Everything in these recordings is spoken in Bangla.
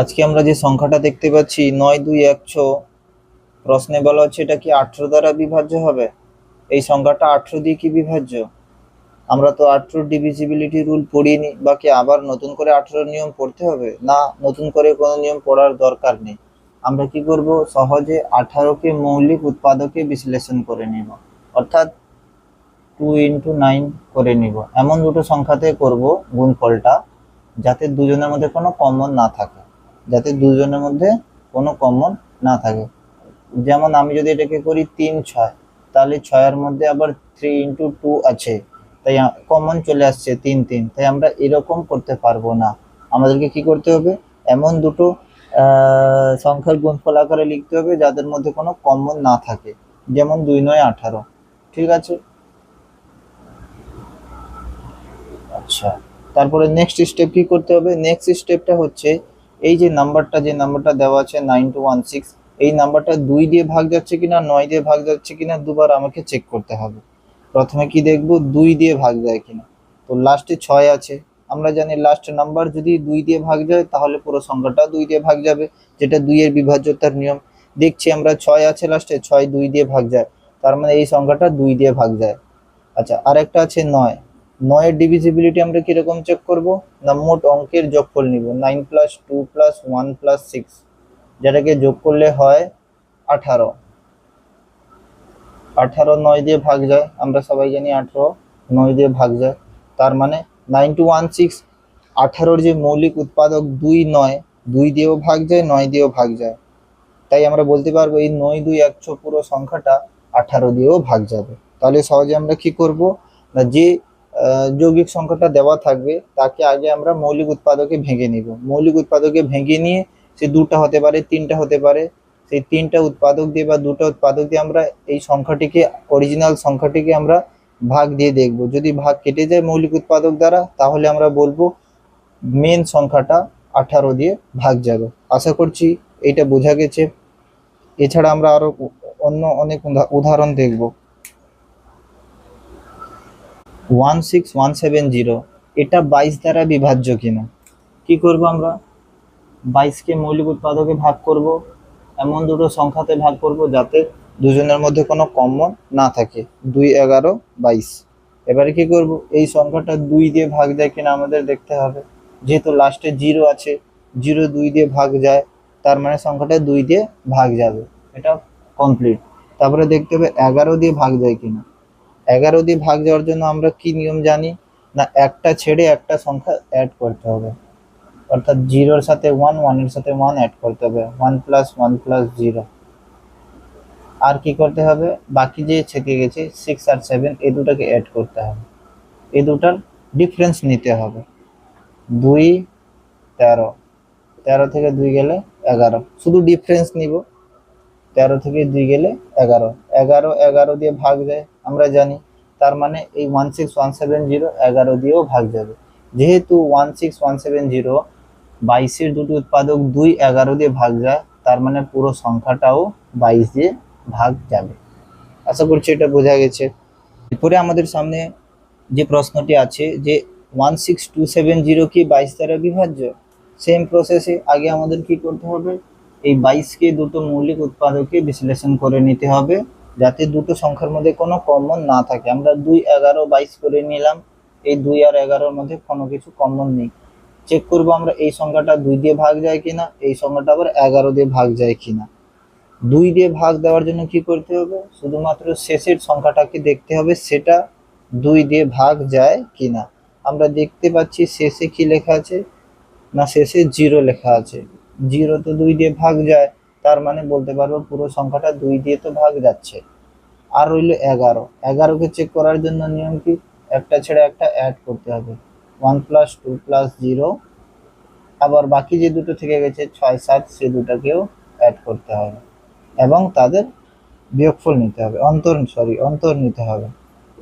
আজকে আমরা যে সংখ্যাটা দেখতে পাচ্ছি, নয়, দুই একশো প্রশ্নে বলা হচ্ছে এটা কি আঠেরো দ্বারা বিভাজ্য হবে? এই সংখ্যাটা আঠেরো দিয়ে কি বিভাজ্য? আমরা তো আঠেরো ডিভিজিবিলিটি রুল পড়িনি, বাকি আবার নতুন করে আঠেরো নিয়ম পড়তে হবে? না, নতুন করে কোনো নিয়ম পড়ার দরকার নেই। আমরা কি করব? সহজে আঠারোকে মৌলিক উৎপাদকে বিশ্লেষণ করে নিব। অর্থাৎ টু ইন্টু নাইন করে নিব। এমন দুটো সংখ্যাতে করব গুণফলটা, যাতে দুজনের মধ্যে কোনো কমন না থাকে। যাতে দুজনের মধ্যে কোনো কমন না থাকে। যেমন আমি যদি এটাকে করি তিন ছয়, তাহলে ছয়ের মধ্যে আবার থ্রি ইন্টু টু আছে। তাই কমন চলে আসছে তিন তিন। তাই আমরা এরকম করতে পারব না। আমাদেরকে কি করতে হবে? এমন দুটো সংখ্যার গুণফল আকারে লিখতে হবে যাদের মধ্যে কোনো কমন না থাকে। যেমন দুই নয় আঠারো। ঠিক আছে? আচ্ছা। তারপরে নেক্সট স্টেপ কি করতে হবে? নেক্সট স্টেপটা হচ্ছে এই যে নাম্বারটা যে নাম্বারটা দেওয়া আছে নাইন টু ওয়ান সিক্স, এই নাম্বারটা দুই দিয়ে ভাগ যাচ্ছে কিনা, নয় দিয়ে ভাগ যাচ্ছে কিনা, দুবার আমাকে চেক করতে হবে। প্রথমে কি দেখব? দুই দিয়ে ভাগ যায় কিনা। তো লাস্টে ছয় আছে। আমরা জানি লাস্ট নাম্বার যদি দুই দিয়ে ভাগ যায়, তাহলে পুরো সংখ্যাটা দুই দিয়ে ভাগ যাবে, যেটা দুইয়ের বিভাজ্যতার নিয়ম। দেখছি আমরা ছয় আছে লাস্টে ছয় দুই দিয়ে ভাগ যায়। তার মানে এই সংখ্যাটা দুই দিয়ে ভাগ যায়। আচ্ছা আরেকটা আছে নয়। নয়ের ডিভিজিবিলিটি আমরা কীরকম চেক করব? না, মোট অঙ্কের যোগফল নিব। Nine plus two plus one plus six যেটাকে যোগ করলে হয় আঠারো। আঠারো নয় দিয়ে ভাগ যায়, আমরা সবাই জানি আঠারো নয় দিয়ে ভাগ যায়। তার মানে নাইন টু ওয়ান সিক্স আঠারোর যে মৌলিক উৎপাদক দুই নয়, দুই দিয়েও ভাগ যায়, নয় দিয়েও ভাগ যায়। তাই আমরা বলতে পারব এই নয়, দুই একশো পুরো সংখ্যাটা আঠারো দিয়েও ভাগ যাবে। তাহলে সহজে আমরা কি করব? না, যে যৌগিক সংখ্যাটা দেওয়া থাকবে, তাকে আগে আমরা মৌলিক উৎপাদকে ভেঙে নিব। মৌলিক উৎপাদকে ভেঙে নিয়ে সে দুটা হতে পারে, তিনটা হতে পারে। সেই তিনটা উৎপাদক দিয়ে বা দুটো উৎপাদক দিয়ে আমরা এই সংখ্যাটিকে অরিজিনাল সংখ্যাটিকে আমরা ভাগ দিয়ে দেখব। যদি ভাগ কেটে যায় মৌলিক উৎপাদক দ্বারা, তাহলে আমরা বলব মেন সংখ্যাটা আঠারো দিয়ে ভাগ যাবে। আশা করছি এটা বোঝা গেছে। এছাড়া আমরা আরও অন্য অনেক উদাহরণ দেখব। One six one seven zero এটা বাইশ দ্বারা বিভাজ্য কিনা? কি করব আমরা? বাইশকে মৌলিক উৎপাদকে ভাগ করব, এমন দুটো সংখ্যাতে ভাগ করব যাতে দুজনের মধ্যে কোনো কমন না থাকে। দুই এগারো, বাইশ। এবারে কি করব? এই সংখ্যাটা দুই দিয়ে ভাগ যায় কিনা আমাদের দেখতে হবে। যেহেতু লাস্টে জিরো আছে জিরো দুই দিয়ে ভাগ যায়, তার মানে সংখ্যাটা দুই দিয়ে ভাগ যাবে। এটা কমপ্লিট তারপরে দেখতে হবে এগারো দিয়ে ভাগ যায় কিনা। এগারো দিয়ে ভাগ যাওয়ার জন্য আমরা কি নিয়ম জানি? না, একটা ছেড়ে একটা সংখ্যা অ্যাড করতে হবে। অর্থাৎ জিরোর সাথে ওয়ান ওয়ানের সাথে ওয়ান অ্যাড করতে হবে। One plus one plus zero আর কি করতে হবে? বাকি যে থেকে গেছে সিক্স আর সেভেন এই দুটাকে অ্যাড করতে হবে। এই দুটার ডিফারেন্স নিতে হবে। দুই, তেরো। তেরো থেকে দুই গেলে এগারো। শুধু ডিফারেন্স নিব। তেরো থেকে দুই গেলে এগারো। এগারো এগারো দিয়ে ভাগ যায়। আমরা জানি, তার মানে এই one six one seven zero এগারো দিয়েও ভাগ যাবে। যেহেতু one six one seven zero বাইশের দুটি উৎপাদক দুই এগারো দিয়ে ভাগ যায়, তার মানে পুরো সংখ্যাটাও বাইশ দিয়ে ভাগ যাবে। আশা করছি এটা বোঝা গেছে। এরপরে আমাদের সামনে যে প্রশ্নটি আছে যে one six two seven zero কি বাইশ দ্বারা বিভাজ্য? সেম প্রসেসে আগে আমাদের কি করতে হবে? এই বাইশকে দুটো মৌলিক উৎপাদকে বিশ্লেষণ করে নিতে হবে। যাতে দুটো সংখ্যার মধ্যে কোনো কমন না থাকে। আমরা দুই এগারো বাইশ করে নিলাম। এই দুই আর এগারোর মধ্যে কোনো কিছু কমন নেই। চেক করব আমরা এই সংখ্যাটা দুই দিয়ে ভাগ যায় কিনা, এই সংখ্যাটা আবার এগারো দিয়ে ভাগ যায় কিনা। দুই দিয়ে ভাগ দেওয়ার জন্য কি করতে হবে? শুধুমাত্র শেষের সংখ্যাটাকে দেখতে হবে সেটা দুই দিয়ে ভাগ যায় কিনা। আমরা দেখতে পাচ্ছি শেষে কি লেখা আছে? না, শেষে জিরো লেখা আছে। জিরো তো দুই দিয়ে ভাগ যায়। তার মানে বলতে পারব পুরো সংখ্যাটা দুই দিয়ে তো ভাগ যাচ্ছে। আর রইল এগারো। এগারোকে চেক করার জন্য নিয়ম কি? একটা ছেড়ে একটা অ্যাড করতে হবে। One plus two plus zero আবার বাকি যে দুটো থেকে গেছে, ছয়, সাত, সে দুটাকেও অ্যাড করতে হবে। এবং তাদের বিয়োগফল নিতে হবে। অন্তর সরি অন্তর নিতে হবে।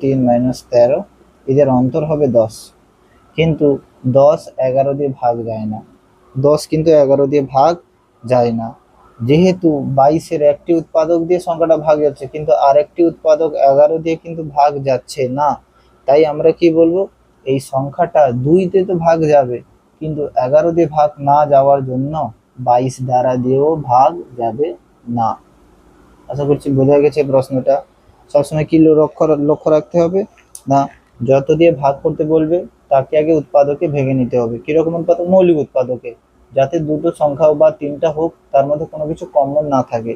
তিন মাইনাস তেরো। এদের অন্তর হবে দশ। কিন্তু দশ এগারো দিয়ে ভাগ যায় না। দশ কিন্তু এগারো দিয়ে ভাগ যায় না। যেহেতু বাইশের একটি উৎপাদক দিয়ে সংখ্যাটা ভাগ যাচ্ছে, কিন্তু আরেকটি উৎপাদক এগারো দিয়ে কিন্তু ভাগ যাচ্ছে না। তাই আমরা কি বলব? এই সংখ্যাটা দুইতে তো ভাগ যাবে, কিন্তু এগারো দিয়ে ভাগ না যাওয়ার জন্য বাইশ দ্বারা দিয়েও ভাগ যাবে না। আশা করছি বোঝা গেছে প্রশ্নটা। সবসময় কি লক্ষ্য লক্ষ্য রাখতে হবে? না, যত দিয়ে ভাগ করতে বলবে, তাকে আগে উৎপাদকে ভেঙে নিতে হবে। কীরকম উৎপাদক? মৌলিক উৎপাদকে। যাতে দুটো সংখ্যা বা তিনটা হোক, তার মধ্যে কোনো কিছু কমন না থাকে।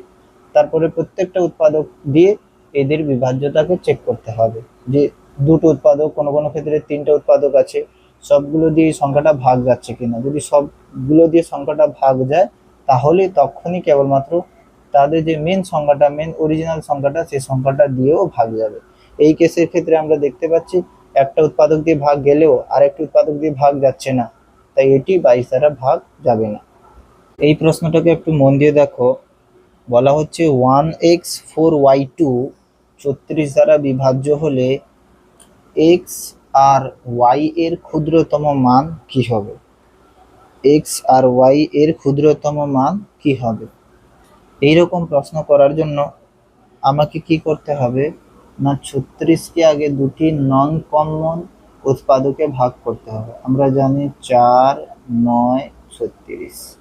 তারপরে প্রত্যেকটা উৎপাদক দিয়ে এদের বিভাজ্যতাকে চেক করতে হবে। যে দুটো উৎপাদক, কোনো কোনো ক্ষেত্রে তিনটা উৎপাদক আছে, সবগুলো দিয়ে সংখ্যাটা ভাগ যাচ্ছে কিনা। যদি সবগুলো দিয়ে সংখ্যাটা ভাগ যায়, তাহলে তখনই কেবলমাত্র তাদের যে মেন সংখ্যাটা মেন অরিজিনাল সংখ্যাটা, সেই সংখ্যাটা দিয়েও ভাগ যাবে। এই কেসের ক্ষেত্রে আমরা দেখতে পাচ্ছি, একটা উৎপাদক দিয়ে ভাগ গেলেও আরেকটি উৎপাদক দিয়ে ভাগ যাচ্ছে না। তাই এটি বাইশ দ্বারা ভাগ যাবে না। এই প্রশ্নটাকে একটু মন দিয়ে দেখো। বলা হচ্ছে one x four y two ছত্রিশ দ্বারা বিভাজ্য হলে এক্স আর ওয়াই এর ক্ষুদ্রতম মান কি হবে? এক্স আর ওয়াই এর ক্ষুদ্রতম মান কি হবে? এই রকম প্রশ্ন করার জন্য আমাকে কি করতে হবে? না, ছত্রিশকে আগে দুটি নন কমন উৎপাদকে ভাগ করতে হবে। আমরা জানি চার নয় ছত্রিশ।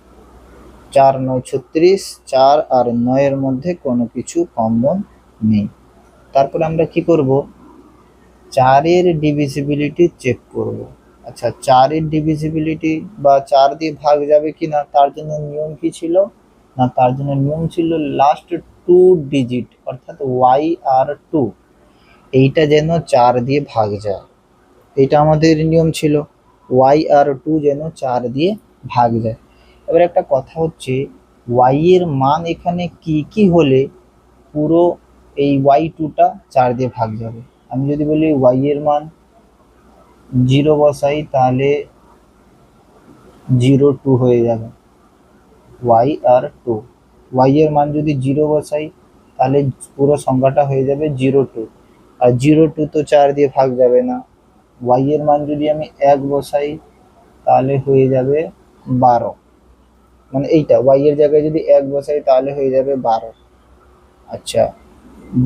চার নয় ছত্রিশ, চার আর নয়ের মধ্যে কোনো কিছু কম্বন নেই। তারপরে আমরা কি করব? চারের ডিভিজিবিলিটি চেক করব। আচ্ছা চারের ডিভিজিবিলিটি বা চার দিয়ে ভাগ যাবে কি না, তার জন্য নিয়ম কি ছিল? না, তার জন্য নিয়ম ছিল লাস্ট টু ডিজিট অর্থাৎ ওয়াই আর টু এইটা যেন চার দিয়ে ভাগ যায়। এটা আমাদের নিয়ম ছিল। ওয়াই আর টু যেন চার দিয়ে ভাগ যায়। এবার একটা কথা হচ্ছে ওয়াই এর মান এখানে কি কি হলে পুরো এই ওয়াই টুটা চার দিয়ে ভাগ যাবে? আমি যদি বলি ওয়াই এর মান জিরো বসাই, তাহলে জিরো টু হয়ে যাবে। ওয়াই আর টু ওয়াই এর মান যদি জিরো বসাই, তাহলে পুরো সংখ্যাটা হয়ে যাবে জিরো টু আর জিরো টু তো চার দিয়ে ভাগ যাবে না। ওয়াই এর মান যদি আমি এক বসাই, তাহলে হয়ে যাবে বারো। মানে এইটা ওয়াই এর জায়গায় যদি এক বসাই, তাহলে হয়ে যাবে বারো। আচ্ছা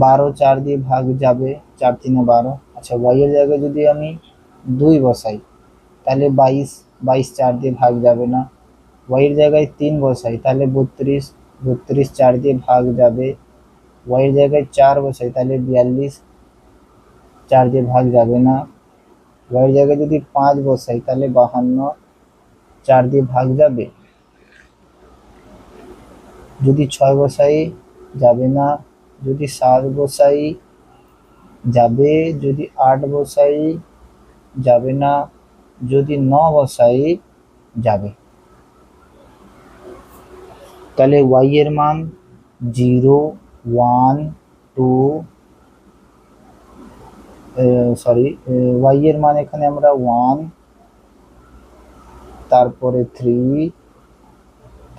বারো চার দিয়ে ভাগ যাবে, চার তিনে বারো। আচ্ছা ওয়াই এর জায়গায় যদি আমি দুই বসাই, তাহলে বাইশ বাইশ চার দিয়ে ভাগ যাবে না। ওয়াইয়ের জায়গায় তিন বসাই, তাহলে বত্রিশ বত্রিশ চার দিয়ে ভাগ যাবে। ওয়াইয়ের জায়গায় চার বসাই, তাহলে বিয়াল্লিশ, চার দিয়ে ভাগ যাবে না। ওয়াইয়ের জায়গায় যদি পাঁচ বসাই, তাহলে বাহান্ন চার দিয়ে ভাগ যাবে? যদি ছয় বসাই, যাবে না। যদি সাত বসাই, যাবে। যদি আট বসাই, যাবে না। যদি ন বসাই, যাবে। তাহলে ওয়াই এর মান zero one two sorry y এর মান এখানে আমরা ওয়ান তারপরে থ্রি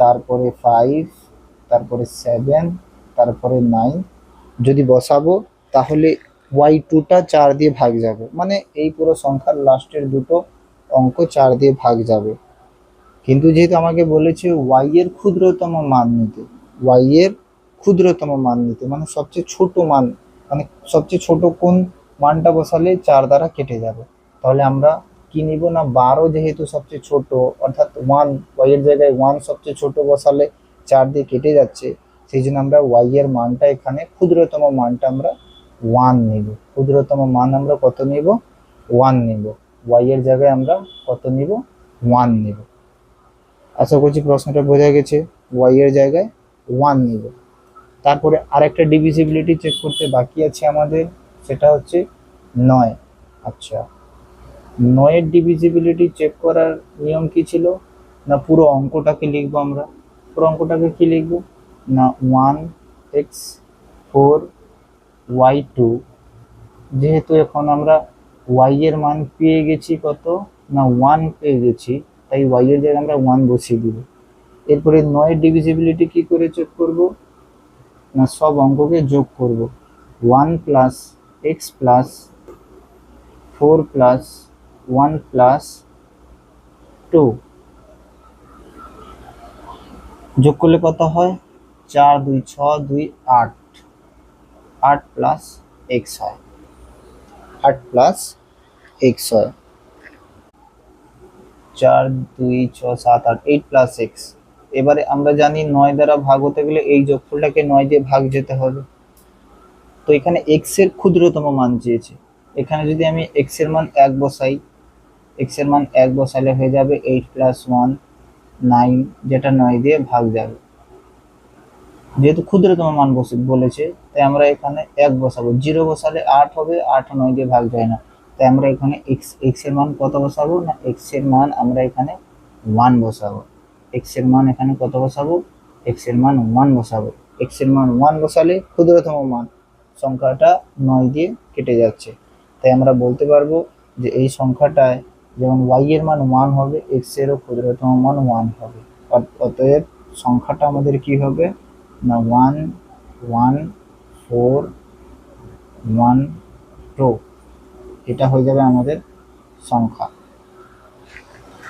তারপরে ফাইভ তারপরে সেভেন তারপরে নাইন যদি বসাবো, তাহলে ওয়াই টুটা চার দিয়ে ভাগ যাবে। মানে এই পুরো সংখ্যার লাস্টের দুটো অঙ্ক চার দিয়ে ভাগ যাবে। কিন্তু যেহেতু আমাকে বলেছে ওয়াই এর ক্ষুদ্রতম মান নিতে ওয়াই এর ক্ষুদ্রতম মান নিতে মানে সবচেয়ে ছোট মান মানে সবচেয়ে ছোট কোন মানটা বসালে চার দ্বারা কেটে যাবে। তাহলে আমরা কি নিব না? বারো যেহেতু সবচেয়ে ছোট, অর্থাৎ ওয়ান ওয়াই এর জায়গায় ওয়ান সবচেয়ে ছোট বসালে চার দিয়ে কেটে যাচ্ছে, সেই জন্য আমরা ওয়াই এর মানটা এখানে ক্ষুদ্রতম মানটা আমরা ওয়ান নিব। ক্ষুদ্রতম মান আমরা কত নিব? ওয়ান নিব। ওয়াই এর জায়গায় আমরা কত নিব? ওয়ান নিব। আশা করছি প্রশ্নটা বোঝা গেছে। ওয়াই এর জায়গায় ওয়ান নিব। তারপরে আরেকটা ডিভিজিবিলিটি চেক করতে বাকি আছে আমাদের। সেটা হচ্ছে নয়। আচ্ছা নয়ের ডিভিজিবিলিটি চেক করার নিয়ম কি ছিল? না পুরো অঙ্কটাকে লিখব আমরা? পুরো অঙ্কটাকে কি লিখব? না one x four y two যেহেতু এখন আমরা ওয়াই এর মান পেয়ে গেছি কত? না ওয়ান পেয়ে গেছি, তাই ওয়াই এর জায়গায় আমরা ওয়ান বসিয়ে দিব। এরপরে নয়ের ডিভিজিবিলিটি কি করে চেক করব? না সব অঙ্ককে যোগ করব। One plus x plus four plus one plus two যোগ করলে কত হয়? চার, দুই ছ দুই, আট। আট প্লাস এক্স হয়। আট প্লাস এক্স হয়। চার, দুই ছ সাত, আট এইট প্লাস এক্স এবারে আমরা জানি নয় দ্বারা ভাগ হতে গেলে এই যোগফলটাকে নয় দিয়ে ভাগ যেতে হবে। তো এখানে এক্সের ক্ষুদ্রতম মান চেয়েছে এখানে যদি আমি এক্সের মান এক বসাই এক্সের মান এক বসালে হয়ে যাবে এইট প্লাস ওয়ান নাইন যেটা নয় দিয়ে ভাগ যাবে। যেহেতু ক্ষুদ্রতম মান বলেছে, তাই আমরা এখানে এক বসাবো। জিরো বসালে আট হবে, আট নয় দিয়ে ভাগ যায় না। তাই আমরা এখানে এক্স এক্সের মান কত বসাবো? না এক্সের মান আমরা এখানে ওয়ান বসাবো। এক্সের মান এখানে কত বসাবো? এক্সের মান ওয়ান বসাবো। এক্সের মান ওয়ান বসালে ক্ষুদ্রতম মান সংখ্যাটা নয় দিয়ে কেটে যাচ্ছে। তাই আমরা বলতে পারব যে এই সংখ্যাটায় যেমন ওয়াই এর মান ওয়ান হবে এক্স এরও ক্ষুদ্রতম মান ওয়ান হবে। অতএব সংখ্যাটা আমাদের কি হবে? না one one four one two এটা হয়ে যাবে আমাদের সংখ্যা।